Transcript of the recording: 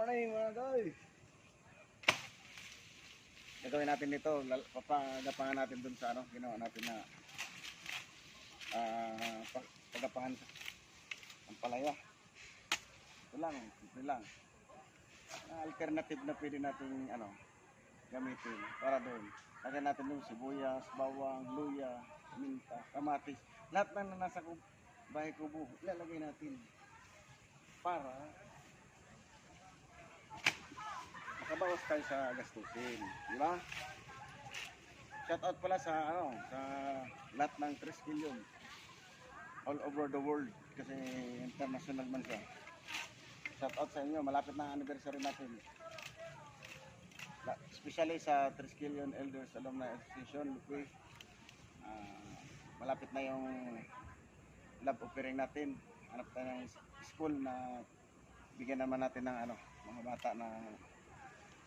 morning mga guys. Gagawin natin dito, papagapangan natin dun sa ano, ginawa natin na pag- pagapangan ang palaya. Ito lang, ito lang. Ah, alternative na pwede nating ano, gamitin para doon. Lagyan natin yung sibuyas, bawang, luya, minta, kamatis. Lahat na nasa bahay kubo, ilalagay natin para makabawas tayo sa gastusin. Di ba? Shout out pala sa ano, sa lahat ng 3 million all over the world kasi international man siya. Shout out sa inyo, malapit na anniversary natin. Especially sa Triskelion Elders Alumni Association, Lupi. Ah, malapit na yung love offering natin. Hanap tayo ng school na bigyan naman natin ng ano, mga bata na